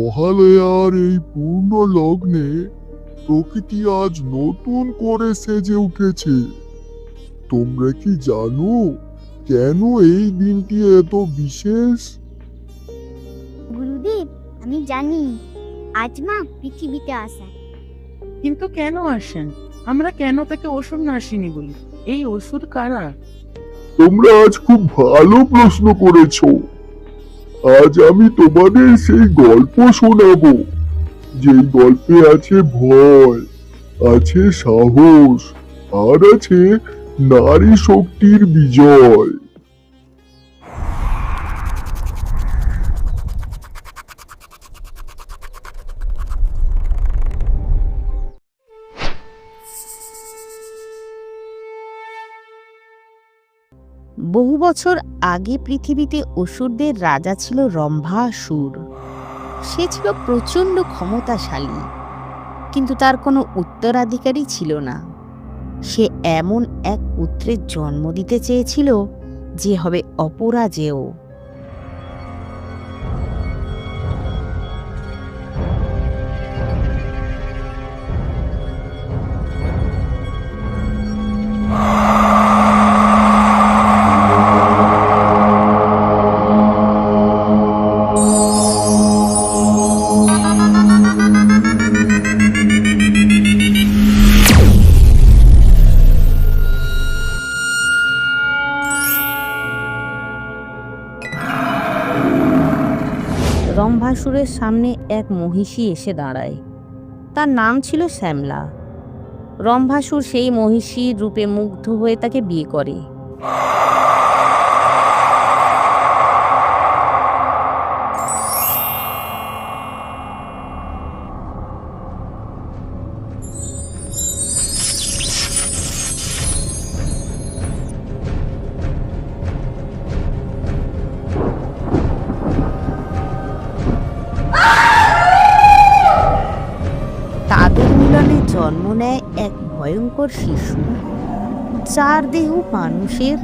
মহালয়ার এই পূর্ণ লগ্নে প্রকৃতি আজ নতুন করে সেজে উঠেছে। তোমরা কি জানো কেন এই দিনটি এত বিশেষ? গুরুদেব আমি জানি। আজ মা পৃথিবীতে আসা কিন্তু কেন আসেন? আমরা কেন তাকে অসুর নাসিনী বলি? এই অসুর কারা? তোমরা আজ খুব ভালো প্রশ্ন করেছ। আজ আমি তোমাদের সেই গল্প শোনাবো। যে গল্পে আছে ভয়, আছে সাহস, আর আছে নারী শক্তির বিজয়। বহু বছর আগে পৃথিবীতে অসুরদের রাজা ছিল রম্ভাসুর। সে ছিল প্রচণ্ড ক্ষমতাশালী, কিন্তু তার কোনো উত্তরাধিকারী ছিল না। সে এমন এক পুত্রের জন্ম দিতে চেয়েছিল যে হবে অপরাজেয়। রম্ভাসুরের সামনে এক মহিষী এসে দাঁড়ায়। তার নাম ছিল শ্যামলা। রম্ভাসুর সেই মহিষীর রূপে মুগ্ধ হয়ে তাকে বিয়ে করে। জন্ম নেয় এক ভয়ঙ্কর শিশু। চার দেহ মানুষের,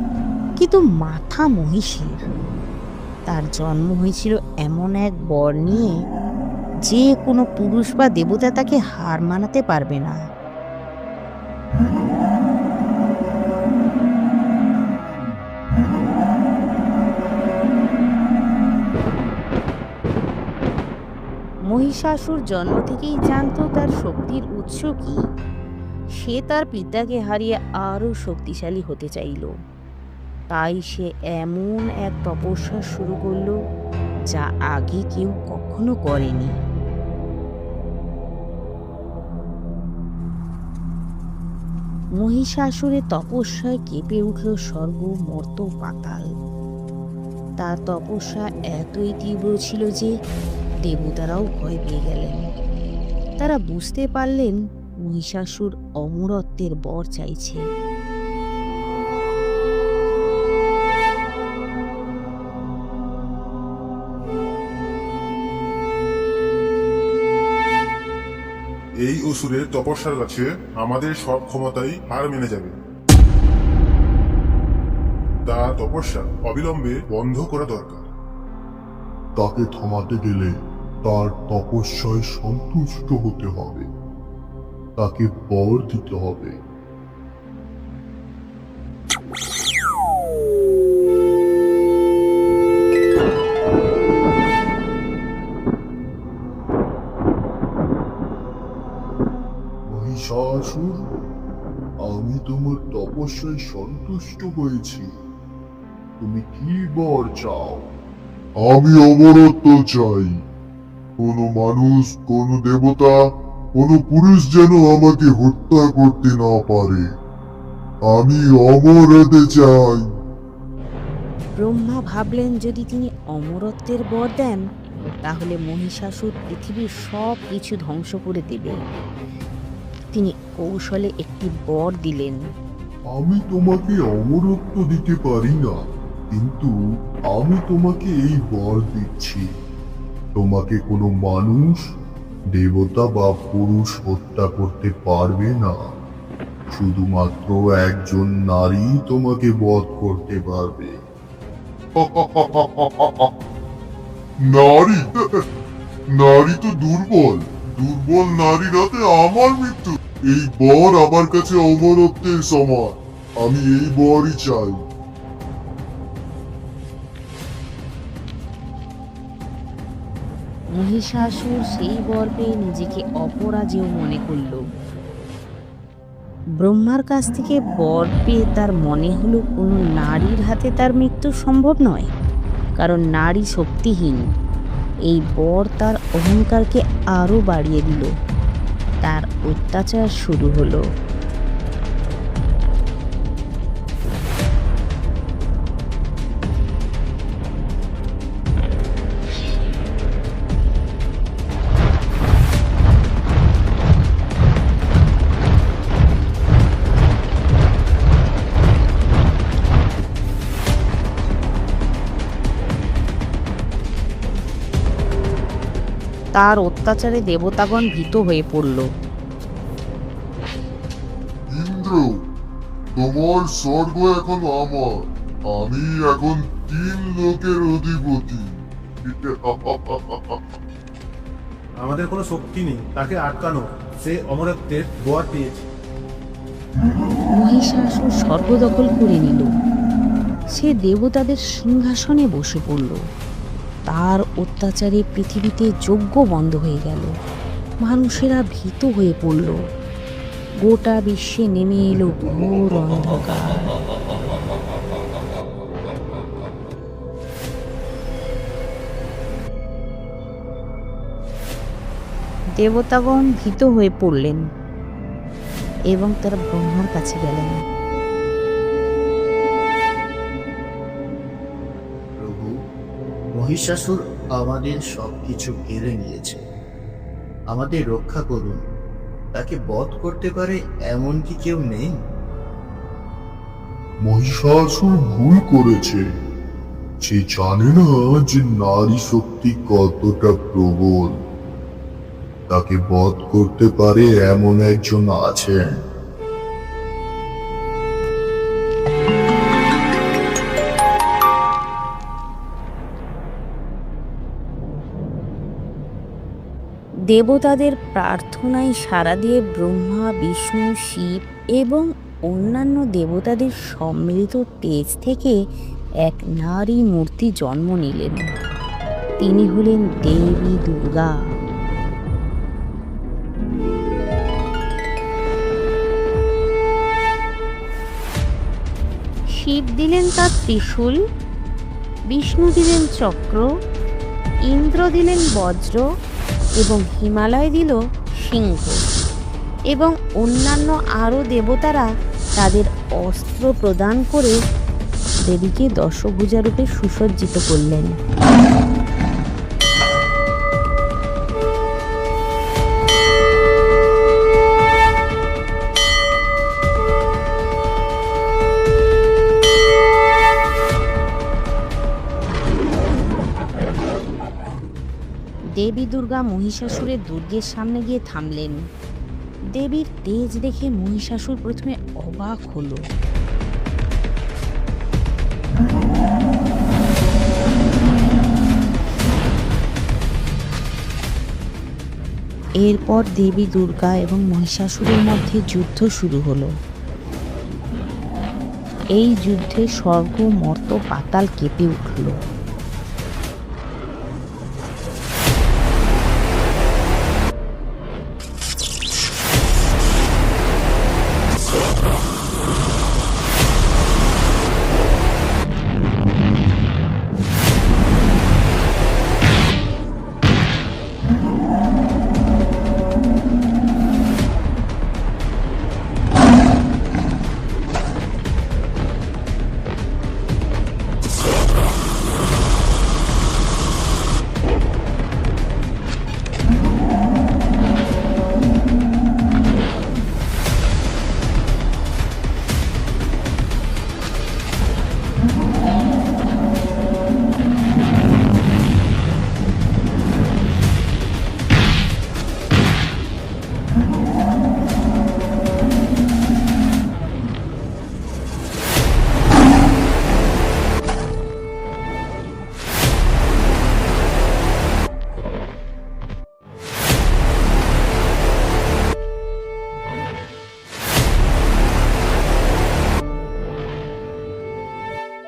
কিন্তু মাথা মহিষের। তার জন্ম হয়েছিল এমন এক বর নিয়ে যে কোনো পুরুষ বা দেবতা তাকে হার মানাতে পারবে না। মহিষাসুর জন্ম থেকেই জানতো তার শক্তির উৎস কি। সে তার পিতাকে হারিয়ে আরও শক্তিশালী হতে চাইল। তাই সে এমন এক তপস্যা শুরু করল যা আগে কেউ কখনো করেনি। মহিষাসুরের তপস্যায় কেঁপে উঠল স্বর্গ মর্ত পাতাল। তার তপস্যা এতই তীব্র ছিল যে দেবতারাও ভয় পেয়ে গেলেন। তারা বুঝতে পারলেন মহিষাসুর অমরত্বের বর চাইছে। এই অসুরের তপস্যার কাছে আমাদের সব ক্ষমতাই হার মেনে যাবে। তার তপস্যা অবিলম্বে বন্ধ করা দরকার। তাকে থামাতে গেলে তার তপস্যায় সন্তুষ্ট হতে হবে। তাকে বর দিতে হবে। মহিষাসুর, আমি তোমার তপস্যায় সন্তুষ্ট হয়েছি। তুমি কি বর চাও? আমি অমরত্ব চাই। কোনো মানুষ কোনো দেবতা কোনো পুরুষ যেন আমাকে হত্যা করতে না পারে। আমি অমর হতে চাই। ব্রহ্মা ভাবলেন যদি তিনি অমরত্বের বর দেন তাহলে মহিষাসুর পৃথিবীর সব কিছু ধ্বংস করে দেবে। তিনি কৌশলে একটি বর দিলেন। আমি তোমাকে অমরত্ব দিতে পারি না কিন্তু আমি তোমাকে এই বর দিচ্ছি। তোমাকে কোনো মানুষ, দেবতা বা পুরুষ হত্যা করতে পারবে না। শুধুমাত্র একজন নারী তোমাকে বধ করতে পারবে। নারী? নারী তো দুর্বল। দুর্বল নারীর হাতে আমার মৃত্যু। এই বর আমার কাছে অমরত্বের সমান। আমি এই বরই চাই। মহিষাসুর সেই বর পেয়ে নিজেকে অপরাজেয় মনে করল। ব্রহ্মার কাছ থেকে বর পেয়ে তার মনে হলো কোনো নারীর হাতে তার মৃত্যু সম্ভব নয়, কারণ নারী শক্তিহীন। এই বর তার অহংকারকে আরও বাড়িয়ে দিল। তার অত্যাচার শুরু হলো। তার অত্যাচারে দেবতাগণ ভীত হয়ে পড়ল। ইন্দ্র তোমার স্বর্গ এখন আমার। আমি এখন তিন লোকের অধিপতি। আমাদের কোনো শক্তি নেই তাকে আটকানো। সে অমরত্বের দোয়ার পেয়েছে। মহিষাসুর স্বর্গদখল করে নিল। সে দেবতাদের সিংহাসনে বসে পড়ল। তার অত্যাচারে পৃথিবীতে যজ্ঞ বন্ধ হয়ে গেল। মানুষেরা ভীত হয়ে পড়ল। গোটা বিশ্বে নেমে এলো ঘোর অন্ধকার। দেবতাগণ ভীত হয়ে পড়লেন এবং তারা ব্রহ্মার কাছে গেলেন। মহিষাসুর আমাদের সবকিছু কেড়ে নিয়েছে। আমাদের রক্ষা করুন। তাকে বধ করতে পারে এমন কি কেউ নেই। মহিষাসুর ভুল করেছে। সে জানে না যে নারী শক্তি কতটা প্রবল। তাকে বধ করতে পারে এমন একজন আছেন। দেবতাদের প্রার্থনায় সাড়া দিয়ে ব্রহ্মা, বিষ্ণু, শিব এবং অন্যান্য দেবতাদের সম্মিলিত তেজ থেকে এক নারী মূর্তি জন্ম নিলেন। তিনি হলেন দেবী দুর্গা। শিব দিলেন তার ত্রিশূল, বিষ্ণু দিলেন চক্র, ইন্দ্র দিলেন বজ্র এবং হিমালয় দিল সিংহ। এবং অন্যান্য আরও দেবতারা তাদের অস্ত্র প্রদান করে দেবীকে দশভূজা রূপে সুসজ্জিত করলেন। দেবী দুর্গা মহিষাসুরের দুর্গের সামনে গিয়ে থামলেন। দেবীর তেজ দেখে মহিষাসুর প্রথমে অবাক হলো। এরপর দেবী দুর্গা এবং মহিষাসুরের মধ্যে যুদ্ধ শুরু হলো। এই যুদ্ধে স্বর্গ, মর্ত, পাতাল কেঁপে উঠল।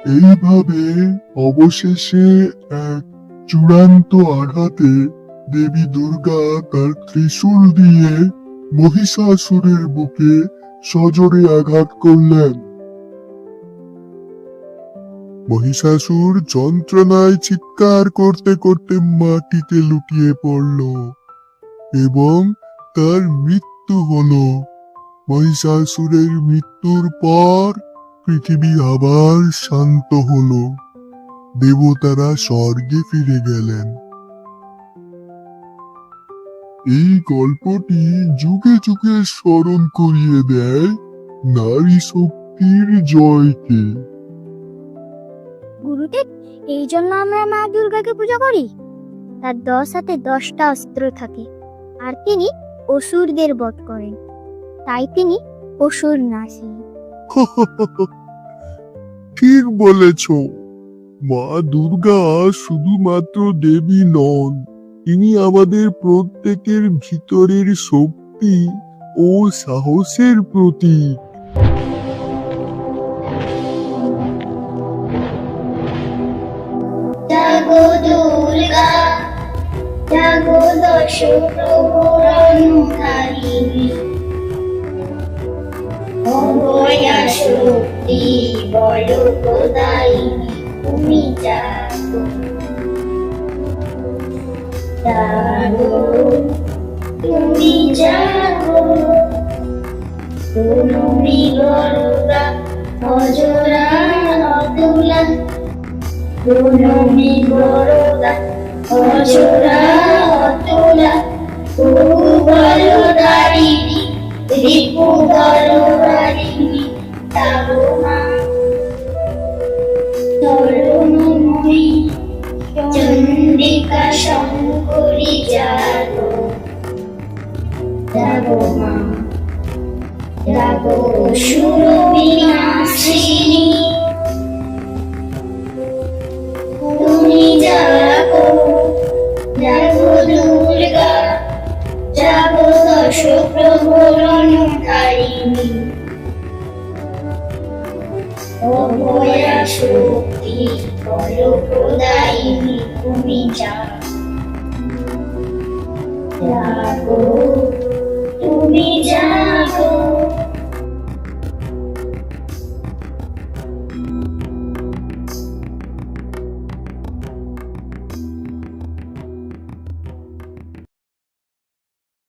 এইভাবে অবশেষে এক চূড়ান্ত আঘাতে দেবী দুর্গা তার ত্রিশূল দিয়ে মহিষাসুরের বুকে সজোরে আঘাত করলেন। মহিষাসুর যন্ত্রণায় চিৎকার করতে করতে মাটিতে লুটিয়ে পড়ল এবং তার মৃত্যু হল। মহিষাসুরের মৃত্যুর পর পৃথিবী আবার শান্ত হলো। দেবতারা স্বর্গে ফিরে গেলেন। এই গল্পটি যুগে যুগে স্মরণ করিয়ে দেয় নারী শক্তির জয়কে। গুরুদেব এই জন্য আমরা মা দুর্গাকে পূজা করি। তার দশ হাতে দশটা অস্ত্র থাকে আর তিনি অসুরদের বধ করেন। তাই তিনি অসুর নাসী ঠিক বলেছ। মা দুর্গা শুধুমাত্র দেবী নন, তিনি আমাদের প্রত্যেকের ভিতরের শক্তি ও সাহসের প্রতীক। জাগো শক্তি বল প্রদায়িনী তুমি জাগো জাগো তুমি জাগো তুমি গরুরা অজরা অতুলা পুনমি বরদা অজরা অতুলা কুবলদারিণী রিপু বলদারিণী তাবমা তরুণময়ী চন্দ্রিকা শঙ্করী জাগো জাগো মা জাগো সুর তুমি জাগো জাগো দুর্গা জাগো দশ প্রভুরনুধারিণী অভয়া শক্তি বল প্রদায়িনী তুমি জাগো জাগো তুমি জাগো